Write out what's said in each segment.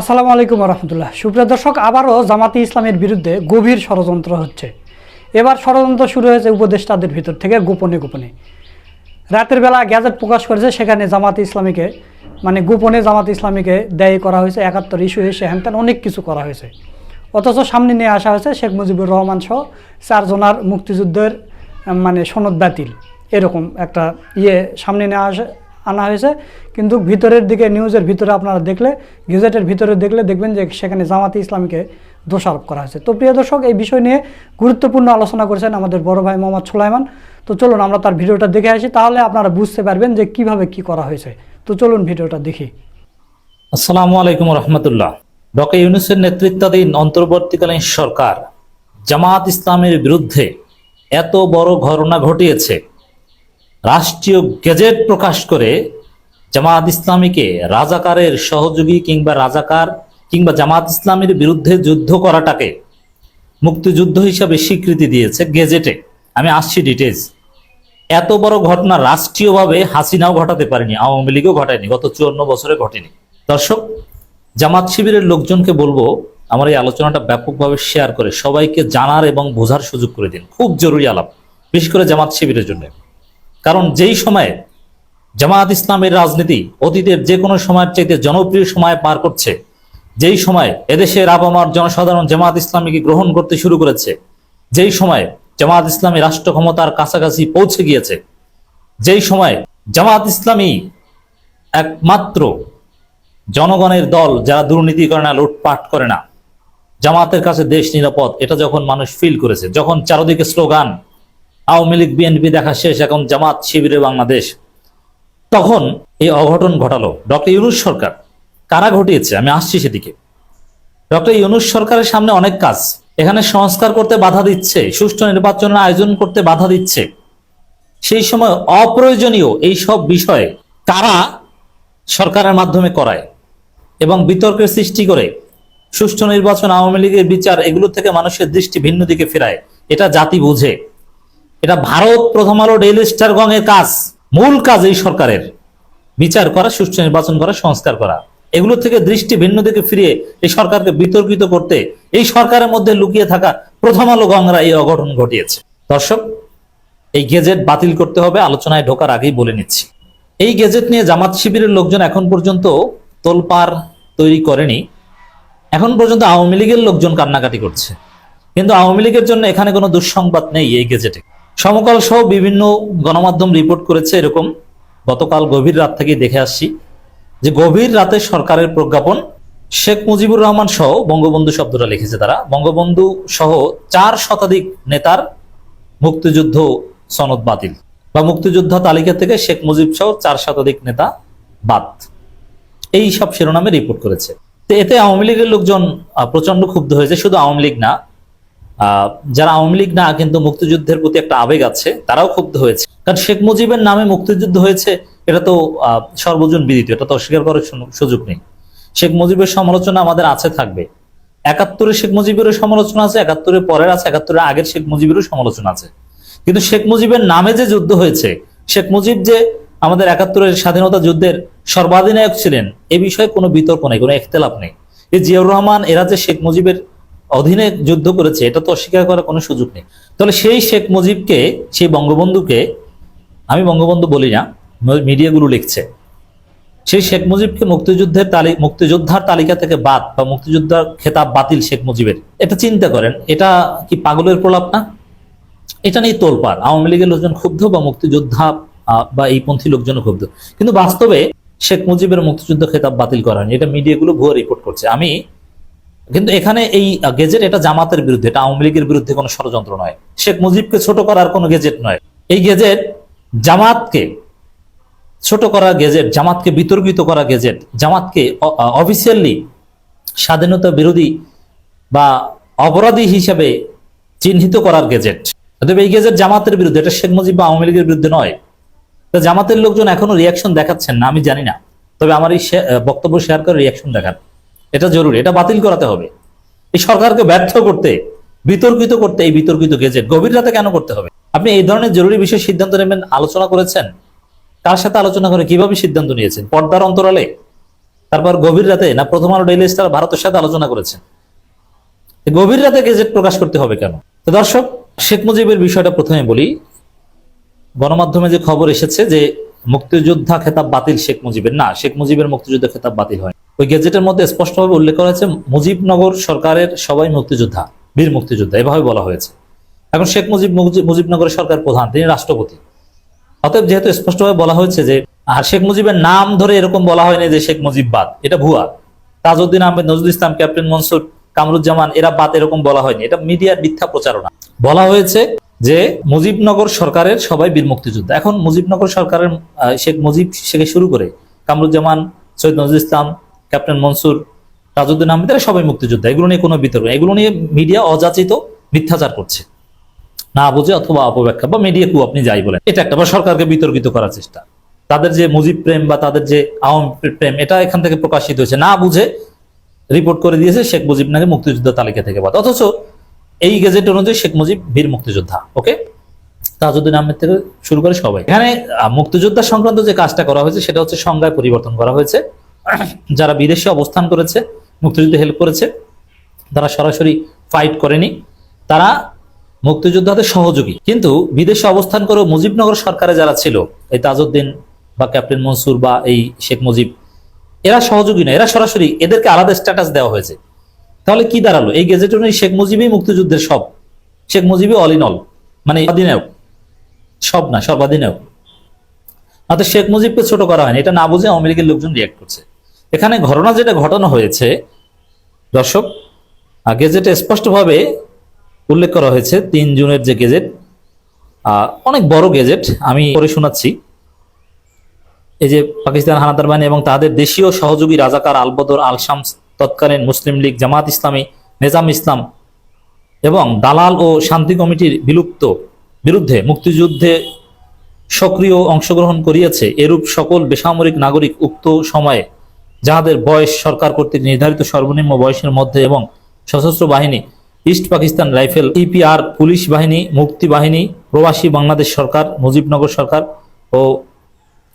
আসসালামু আলাইকুম রহমতুল্লাহ সুপ্রিয় দর্শক, আবারও জামাতি ইসলামের বিরুদ্ধে গভীর ষড়যন্ত্র হচ্ছে। এবার ষড়যন্ত্র শুরু হয়েছে উপদেষ্টাদের ভিতর থেকে গোপনে গোপনে। রাতের বেলা গ্যাজেট প্রকাশ করেছে, সেখানে জামাতি ইসলামীকে মানে গোপনে জামাত ইসলামীকে দায়ী করা হয়েছে, একাত্তর ইস্যু এসে হ্যান অনেক কিছু করা হয়েছে। অথচ সামনে নিয়ে আসা হয়েছে শেখ মুজিবুর রহমান সহ চারজনার মুক্তিযুদ্ধের মানে সনদ বাতিল। এরকম একটা ইয়ে সামনে নিয়ে আসে আনা হয়েছে। কিন্তু ভিতরের দিকে নিউজের ভিতরে আপনারা দেখলে গেজেটের ভিতরে দেখলে দেখবেন যে সেখানে জামাতি ইসলামীকে দোষারোপ করা হয়েছে। তো প্রিয় দর্শক, এই বিষয় নিয়ে গুরুত্বপূর্ণ আলোচনা করেছেন আমাদের বড় ভাই মোহাম্মদ সুলাইমান। তো চলুন আমরা তার ভিডিওটা দেখে আসি, তাহলে আপনারা বুঝতে পারবেন যে কীভাবে কি করা হয়েছে। তো চলুন ভিডিওটা দেখি। আসসালামু আলাইকুম রহমতুল্লাহ। ডক্টর ইউনুসের নেতৃত্বাধীন অন্তর্বর্তীকালীন সরকার জামাত ইসলামের বিরুদ্ধে এত বড় ঘটনা ঘটিয়েছে। রাষ্ট্রীয় গেজেট প্রকাশ করে জামাত ইসলামীকে রাজাকারের সহযোগী কিংবা রাজাকার কিংবা জামাত ইসলামের বিরুদ্ধে যুদ্ধ করাটাকে মুক্তিযুদ্ধ হিসাবে স্বীকৃতি দিয়েছে গেজেটে। আমি আসছি ডিটেলস এত বড় ঘটনা রাষ্ট্রীয়ভাবে হাসিনাও ঘটাতে পারেনি, আওয়ামী লীগও ঘটায়নি, গত চুয়ান্ন বছরে ঘটেনি। দর্শক, জামাত শিবিরের লোকজনকে বলব, আমার এই আলোচনাটা ব্যাপকভাবে শেয়ার করে সবাইকে জানার এবং বোঝার সুযোগ করে দিন। খুব জরুরি আলাপ, বিশেষ করে জামাত শিবিরের জন্য। কারণ যেই সময়ে জামাত ইসলামের রাজনীতি অতীতের যে কোনো সময়ের চাইতে জনপ্রিয় সময় পার করছে, যেই সময় এদেশের আবামার জনসাধারণ জামাত ইসলামীকে গ্রহণ করতে শুরু করেছে, যেই সময় জামাত ইসলামী রাষ্ট্র ক্ষমতার কাছাকাছি পৌঁছে গিয়েছে, যেই সময় জামায়াত ইসলামী একমাত্র জনগণের দল যারা দুর্নীতি করে না, লুটপাট করে না। জামাতের কাছে দেশ নিরাপদ, এটা যখন মানুষ ফিল করেছে, যখন চারদিকে স্লোগান আওয়ামী লীগ, বিএনপি দেখা শেষ এখন জামাত শিবিরে বাংলাদেশ। তখন এই অঘটন ঘটালো। ডক্টর ইউনুস সরকার কারা ঘটিয়েছে? আমি আসছি সেদিকে। ডক্টর ইউনুস সরকারের সামনে অনেক কাজ। এখানে সংস্কার করতে বাধা দিচ্ছে, সুষ্ঠু নির্বাচনের আয়োজন করতে বাধা দিচ্ছে। সেই সময় অপ্রয়োজনীয় এই সব বিষয়ে কারা সরকারের মাধ্যমে করায় এবং বিতর্কের সৃষ্টি করে সুষ্ঠু নির্বাচন, আওয়ামী লীগের বিচার, এগুলো থেকে মানুষের দৃষ্টি ভিন্ন দিকে ফেরায়। এটা জাতি বুঝে। এটা ভারত প্রথম আলো ডেইলি স্টার গঙের কাজ, মূল কাজ এই সরকারের। বিচার করা, সুষ্ঠু নির্বাচন করা, সংস্কার করা। এগুলো থেকে দৃষ্টি ভিন্ন দিকে ফিরিয়ে এই সরকারকে বিতর্কিত করতে এই সরকারের মধ্যে লুকিয়ে থাকা প্রথম আলো গঙ্গরা এই অঘটন ঘটিয়েছে। দর্শক, এই গেজেট বাতিল করতে হবে, আলোচনায় ঢোকার আগেই বলে নিচ্ছি। এই গেজেট নিয়ে জামাত শিবিরের লোকজন এখন পর্যন্ত তোলপার তৈরি করেনি। এখন পর্যন্ত আওয়ামী লীগের লোকজন কান্নাকাটি করছে। কিন্তু আওয়ামী লীগের জন্য এখানে কোনো দুঃসংবাদ নেই এই গেজেটে। সমকাল সহ বিভিন্ন গণমাধ্যম রিপোর্ট করেছে এরকম। গতকাল গভীর রাত থেকে দেখে আসছি যে গভীর রাতে সরকারের প্রজ্ঞাপন শেখ মুজিবুর রহমান সহ বঙ্গবন্ধু শব্দটা লিখেছে তারা। বঙ্গবন্ধু সহ চার শতাধিক নেতার মুক্তিযুদ্ধ সনদ বাতিল বা মুক্তিযোদ্ধা তালিকা থেকে শেখ মুজিব সহ চার শতাধিক নেতা বাদ। এই সব শিরোনামে রিপোর্ট করেছে। তো এতে আওয়ামী লীগের লোকজন প্রচণ্ড ক্ষুব্ধ হয়েছে। শুধু আওয়ামী লীগ না যারা আওয়ামী লীগ না, কিন্তু মুক্তিযুদ্ধের প্রতি একটা আবেগ আছে, তারাও ক্ষুব্ধ হয়েছে। কারণ শেখ মুজিবের নামে মুক্তিযুদ্ধ হয়েছে, এটা তো সর্বজন বিদিত, এটা তো অস্বীকার করার সুযোগ নেই। শেখ মুজিবের সমালোচনা আমাদের আছে, থাকবে। একাত্তরে শেখ মুজিবেরও সমালোচনা আছে, একাত্তরের পরের আছে, একাত্তরের আগের শেখ মুজিবেরও সমালোচনা আছে। কিন্তু শেখ মুজিবের নামে যে যুদ্ধ হয়েছে, শেখ মুজিব যে আমাদের একাত্তরের স্বাধীনতা যুদ্ধের সর্বাধিনায়ক ছিলেন, এ বিষয়ে কোনো বিতর্ক নেই, কোনো একতলাপ নেই। এই জিয়াউর রহমান, এরা যে শেখ মুজিবের অধীনে যুদ্ধ করেছে, এটা তো অস্বীকার করার কোনো সুযোগ নেই। তাহলে সেই শেখ মুজিবকে, সেই বঙ্গবন্ধুকে, আমি বঙ্গবন্ধু বলি না মিডিয়াগুলো লিখছে। সেই শেখ মুজিবকে মুক্তিযুদ্ধের তালি, মুক্তিযোদ্ধার তালিকা থেকে বাদ বা মুক্তিযোদ্ধার খেতাব বাতিল শেখ মুজিবের। এটা চিন্তা করেন, এটা কি পাগলের প্রলাপ না? এটা নিয়ে তোলপাড়। আওয়ামী লীগের লোকজন ক্ষুব্ধ বা মুক্তিযোদ্ধা বা এই পন্থী লোকজন ক্ষুব্ধ। কিন্তু বাস্তবে শেখ মুজিবের মুক্তিযুদ্ধ খেতাব বাতিল করা এটা মিডিয়াগুলো ভুয়া রিপোর্ট করছে। আমি কিন্তু এখানে এই গেজেট এটা জামাতের বিরুদ্ধে, এটা আওয়ামী লীগের বিরুদ্ধে কোনো ষড়যন্ত্র নয়। শেখ মুজিবকে ছোট করার কোনো গেজেট নয়। এই গেজেট জামাতকে ছোট করা গেজেট, জামাতকে বিতর্কিত করা গেজেট, জামাতকে অফিসিয়ালি স্বাধীনতা বিরোধী বা অপরাধী হিসাবে চিহ্নিত করার গেজেট। অতএব এই গেজেট জামাতের বিরুদ্ধে, এটা শেখ মুজিব বা আওয়ামী লীগের বিরুদ্ধে নয়। তো জামাতের লোকজন এখনও রিয়াকশন দেখাচ্ছেন না, আমি জানি না। তবে আমার এই বক্তব্য শেয়ার করে রিয়াকশন দেখান। এটা জরুরি, এটা বাতিল করাতে হবে। এই সরকারকে ব্যর্থ করতে, বিতর্কিত করতে এই বিতর্কিত গেজেট গভীর রাতে কেন করতে হবে? আপনি এই ধরনের জরুরি বিষয়ে সিদ্ধান্ত নেবেন, আলোচনা করেছেন? কার সাথে আলোচনা করে কীভাবে সিদ্ধান্ত নিয়েছেন? পর্দার অন্তরালে? তারপর গভীর রাতে না প্রথম আলো ডেইলি স্টার ভারতের সাথে আলোচনা করেছেন? গভীর রাতে গেজেট প্রকাশ করতে হবে কেন? তো দর্শক, শেখ মুজিবের বিষয়টা প্রথমে বলি। গণমাধ্যমে যে খবর এসেছে যে মুক্তিযোদ্ধা খেতাব বাতিল শেখ মুজিবের। না, শেখ মুজিবের মুক্তিযুদ্ধ খেতাব বাতিল হয়। ওই গেজেটের মধ্যে স্পষ্টভাবে উল্লেখ করা হয়েছে, মুজিবনগর সরকারের সবাই মুক্তিযোদ্ধা, বীর মুক্তিযোদ্ধা, এভাবে বলা হয়েছে। এখন শেখ মুজিব মুজিবনগরের সরকার প্রধান, তিনি রাষ্ট্রপতি। অতএব যেহেতু স্পষ্টভাবে বলা হয়েছে যে, আর শেখ মুজিবের নাম ধরে এরকম বলা হয়নি যে শেখ মুজিব বাদ, এটা ভুয়া। তাজউদ্দিন আহমেদ, নজরুল ইসলাম, ক্যাপ্টেন মনসুর, কামরুজ্জামান, এরা বাদ এরকম বলা হয়নি। এটা মিডিয়ার মিথ্যা প্রচারণা। বলা হয়েছে যে, মুজিবনগর সরকারের সবাই বীর মুক্তিযোদ্ধা। এখন মুজিবনগর সরকারের শেখ মুজিব থেকে শুরু করে কামরুজ্জামান, সৈয়দ নজরুল ইসলাম ক্যাপ্টেন মনসুর তাজউদ্দিন আহমেদ, এরা সবাই মুক্তিযোদ্ধা। এগুলো নিয়ে কোনো বিতর্ক এগুলো নিয়ে মিডিয়া অযাচিত মিথ্যাচার করছে। না বুঝে অথবা অপব্যাখ্যা বা মিডিয়া কু আপনি যাই বলেন। এটা একটা বা সরকারকে বিতর্কিত করার চেষ্টা। তাদের যে মুজিব প্রেম বা তাদের যে আওয়ামী প্রেম, এটা এখান থেকে প্রকাশিত হয়েছে। না বুঝে রিপোর্ট করে দিয়েছে শেখ মুজিব নাকি মুক্তিযোদ্ধা তালিকা থেকে বাদ। অথচ এই গেজেট অনুযায়ী শেখ মুজিব বীর মুক্তিযোদ্ধা, ওকে? তাজউদ্দিন আহমেদ থেকে শুরু করে সবাই। এখানে মুক্তিযোদ্ধা সংক্রান্ত যে কাজটা করা হয়েছে, সেটা হচ্ছে সংজ্ঞায় পরিবর্তন করা হয়েছে। যারা বিদেশে অবস্থান করেছে, মুক্তিযুদ্ধে হেল্প করেছে, তারা সরাসরি ফাইট করেনি। তারা মুক্তিযোদ্ধাদের সহযোগী। কিন্তু বিদেশে অবস্থান করে মুজিবনগর সরকারে যারা ছিল, এই তাজউদ্দিন বা ক্যাপ্টেন মনসুর বা এই শেখ মুজিব, এরা সহযোগী না। এরা সরাসরি এদেরকে আলাদা স্ট্যাটাস দেওয়া হয়েছে। তাহলে কি দাঁড়াল? এই গেজেট অনুযায়ী শেখ মুজিবই মুক্তিযুদ্ধের সব। শেখ মুজিবই অল ইন অল মানে অধিনায়ক সব না সর্বাধিনায়ক অর্থাৎ শেখ মুজিবকে ছোট করা হয়নি। এটা না বুঝে আওয়ামী লীগের লোকজন রিয়াক্ট করছে। এখানে ঘটনা যেটা ঘটানো হয়েছে, দর্শক গেজেটে স্পষ্টভাবে উল্লেখ করা হয়েছে, তিন জুনের যে গেজেট অনেক বড় গেজেট, আমি পড়ে শোনাচ্ছি। এই যে পাকিস্তান হানাদার বাহিনী এবং তাদের দেশীয় সহযোগী রাজাকার আলবদর আল তৎকালীন মুসলিম লীগ জামাত ইসলামী, নেজাম ইসলাম এবং দালাল ও শান্তি কমিটির বিলুপ্ত বিরুদ্ধে মুক্তিযুদ্ধে সক্রিয় অংশগ্রহণ করিয়াছে। এরূপ সকল বেসামরিক নাগরিক উক্ত সময়ে যাহাদের বয়স সরকার কর্তৃক নির্ধারিত সর্বনিম্ন বয়সের মধ্যে এবং সশস্ত্র বাহিনী, East Pakistan rifle, EPR, police বাহিনী, মুক্তি বাহিনী, প্রবাসী বাংলাদেশ সরকার, মুজিবনগর সরকার ও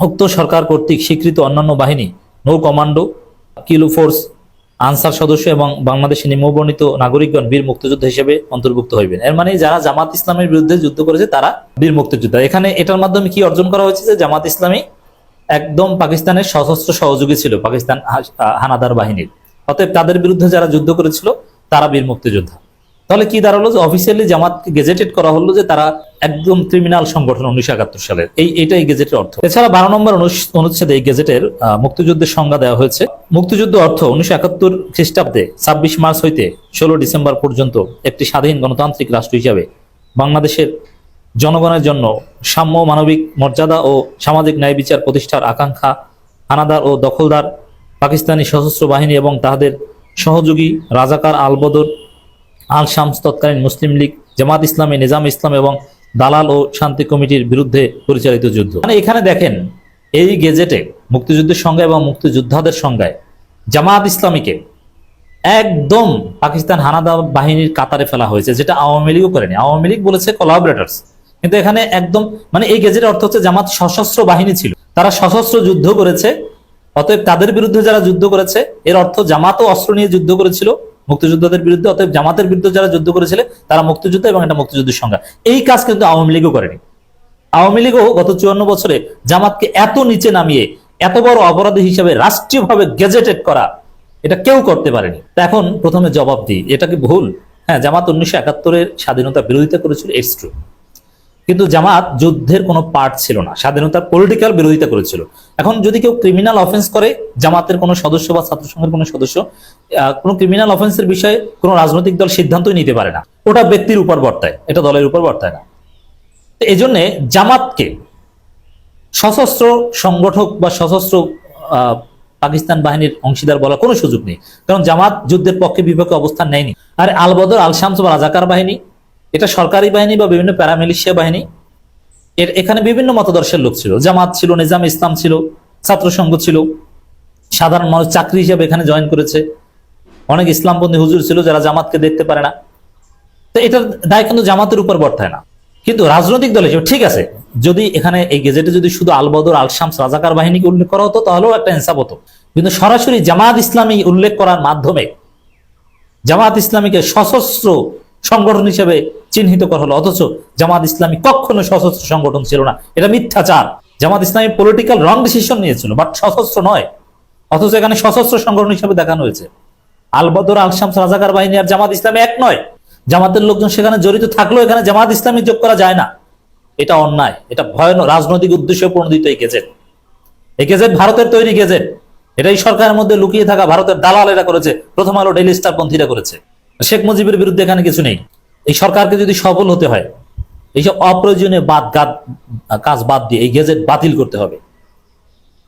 উক্ত সরকার কর্তৃক স্বীকৃত অন্যান্য বাহিনী, নৌ কমান্ডো, কিলো ফোর্স, আনসার সদস্য এবং বাংলাদেশে নিম্নবর্ণিত নাগরিকগণ বীর মুক্তিযোদ্ধা হিসেবে অন্তর্ভুক্ত হইবেন। এর মানে যারা জামাত ইসলামের বিরুদ্ধে যুদ্ধ করেছে, তারা বীর মুক্তিযোদ্ধা। এখানে এটার মাধ্যমে কি অর্জন করা হয়েছে যে জামাত ইসলামী একদম পাকিস্তানের সশস্ত্র সহযোগী ছিল পাকিস্তান হানাদার বাহিনীর। অতএব তাদের বিরুদ্ধে যারা যুদ্ধ করেছিল, তারা বীর মুক্তিযোদ্ধা। তাহলে কি দাঁড়াল যে অফিসিয়ালি জামাতকে গেজেটেড করা হলো যে তারা একদম ক্রিমিনাল সংগঠন উনিশশো একাত্তর সালের। এই, এটাই গেজেটের অর্থ। এছাড়া বারো নম্বর অনুচ্ছেদে এই গেজেটের মুক্তিযুদ্ধের সংজ্ঞা দেওয়া হয়েছে। মুক্তিযুদ্ধ অর্থ উনিশশো একাত্তর খ্রিস্টাব্দে ছাব্বিশ মার্চ হইতে ষোলো ডিসেম্বর পর্যন্ত একটি স্বাধীন গণতান্ত্রিক রাষ্ট্র হিসাবে বাংলাদেশের জনগণের জন্য সাম্য মানবিক মর্যাদা ও সামাজিক ন্যায় বিচার প্রতিষ্ঠার আকাঙ্ক্ষা, হানাদার ও দখলদার পাকিস্তানি সশস্ত্র বাহিনী এবং তাদের সহযোগী রাজাকার আলবদর আল শামস তৎকালীন মুসলিম লীগ, জামাত ইসলামী, নিজাম ইসলাম এবং দালাল ও শান্তি কমিটির বিরুদ্ধে পরিচালিত যুদ্ধ। মানে এখানে দেখেন, এই গেজেটে, মুক্তিযুদ্ধের সংজ্ঞা এবং মুক্তিযোদ্ধাদের সংজ্ঞায় জামাত ইসলামীকে একদম পাকিস্তান হানাদার বাহিনীর কাতারে ফেলা হয়েছে, যেটা আওয়ামী লীগও করেনি। আওয়ামী লীগ বলেছে কোলাবরেটার্স কিন্তু এখানে একদম মানে এই গেজেটের অর্থ হচ্ছে জামাত সশস্ত্র বাহিনী ছিল। তারা সশস্ত্র যুদ্ধ করেছে, অতএব তাদের বিরুদ্ধে যারা যুদ্ধ করেছে, এর অর্থ জামাতও অস্ত্র নিয়ে যুদ্ধ করেছিল, মুক্তিযোদ্ধাদের বিরুদ্ধে, অতএব জামাতের বিরুদ্ধে যারা যুদ্ধ করেছিল, তারা মুক্তিযুদ্ধ এবং এটা মুক্তিযুদ্ধের সংজ্ঞা। এই কাজ কিন্তু আওয়ামী লীগও করেনি। আওয়ামী লীগও গত চুয়ান্ন বছরে জামাতকে এত নিচে নামিয়ে, এত বড় অপরাধী হিসেবে রাষ্ট্রীয়ভাবে গেজেটেড করা, এটা কেউ করতে পারেনি। তা এখন প্রথমে জবাব দিই, এটা কি ভুল? হ্যাঁ জামাত উনিশশো একাত্তরের স্বাধীনতা বিরোধিতা করেছিল ইটস কিন্তু জামাত যুদ্ধের কোনো পার্ট ছিল না। স্বাধীনতার পলিটিক্যাল বিরোধিতা করেছিল। এখন যদি কেউ ক্রিমিনাল অফেন্স করে, জামাতের কোনো সদস্য বা ছাত্র সংঘের কোনো সদস্য কোনো ক্রিমিনাল অফেন্সের বিষয়ে কোনো রাজনৈতিক দল সিদ্ধান্তই নিতে পারে না। ওটা ব্যক্তির উপর বর্তায়, এটা দলের উপর বর্তায় না। এই জন্যে জামাতকে সশস্ত্র সংগঠক বা সশস্ত্র পাকিস্তান বাহিনীর অংশীদার বলার কোনো সুযোগ নেই। কারণ জামাত যুদ্ধের পক্ষে বিপক্ষে অবস্থান নেয়নি। আর আলবদর আল শামস বা রাজাকার বাহিনী এটা সরকারি বাহিনী বা বিভিন্ন প্যারামিলিশিয়া বাহিনী। এর এখানে বিভিন্ন মতাদর্শের লোক ছিল। জামাত ছিল, নিজাম ইসলাম ছিল, ছাত্র সংঘ ছিল। সাধারণ মানুষ চাকরি হিসেবে এখানে জয়েন করেছে। অনেক ইসলামপন্থী হুজুর ছিল যারা জামাতকে দেখতে পারে না। তো এটার দায় কিন্তু জামাতের উপর বর্তায় না। কিন্তু রাজনৈতিক দল হিসেবে ঠিক আছে। যদি এখানে এই গেজেটে যদি শুধু আলবদর আল শামস রাজাকার বাহিনীকে উল্লেখ করা হতো, তাহলেও একটা ইনসাফ হতো। কিন্তু সরাসরি জামাত ইসলামী উল্লেখ করার মাধ্যমে জামাত ইসলামীকে সশস্ত্র সংগঠন হিসেবে চিহ্নিত করা হলো। অথচ জামাত ইসলামী কখনো সশস্ত্র সংগঠন ছিল না। এটা মিথ্যাচার। Jamaat Islami political wrong decision নিয়েছিল বাট সশস্ত্র নয়। অথচ এখানে সশস্ত্র সংগঠন হিসেবে দেখানো হয়েছে। আলবদর আল শামস রাজাকার বাহিনী আর জামাত ইসলামী এক নয়। জামাতের লোকজন সেখানে জড়িত থাকলেও এখানে জামাত ইসলামী যোগ করা যায় না। এটা অন্যায়। এটা ভয়ানক রাজনৈতিক উদ্দেশ্যে প্রণোদিত এই গেজেট। এই গেজেট ভারতের তৈরি গেজেট। এটাই সরকারের মধ্যে লুকিয়ে থাকা ভারতের দালাল এরা করেছে। প্রথম আলো ডেইলি স্টার পন্থীরা করেছে। শেখ মুজিবের বিরুদ্ধে এখানে কিছু নেই। এই সরকারকে যদি সফল হতে হয় এইসব অপ্রয়োজনীয় বাদ গাদ- কাজ বাদ দিয়ে এই গেজেট বাতিল করতে হবে।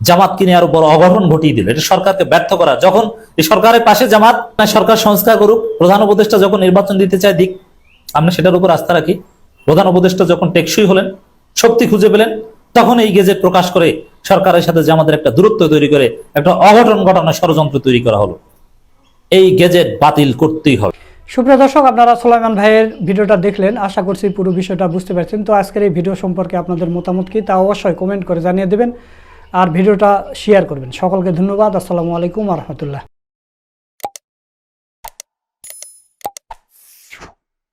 জামাত কিনে আরও বড় অঘটন ঘটিয়ে দিল। এটা সরকারকে ব্যর্থ করা। যখন এই সরকারের পাশে জামাত সরকার সংস্কার করুক, প্রধান উপদেষ্টা যখন নির্বাচন দিতে চায়, দিক, আমরা সেটার উপর আস্থা রাখি। প্রধান উপদেষ্টা যখন টেকসই হলেন, শক্তি খুঁজে পেলেন, তখন এই গেজেট প্রকাশ করে সরকারের সাথে জামাতের একটা দূরত্ব তৈরি করে একটা অঘটন ঘটানোর ষড়যন্ত্র তৈরি করা হলো। এই গেজেট বাতিল করতেই হবে। সুপ্রিয় দর্শক, আপনারা সোলাইমান ভাইয়ের ভিডিওটা দেখলেন। আশা করছি পুরো বিষয়টা বুঝতে পারছেন। তো আজকের এই ভিডিও সম্পর্কে আপনাদের মতামত কি তা অবশ্যই কমেন্ট করে জানিয়ে দেবেন। আর ভিডিওটা শেয়ার করবেন। সকলকে ধন্যবাদ। আসসালামু আলাইকুম রহমতুল্লাহ।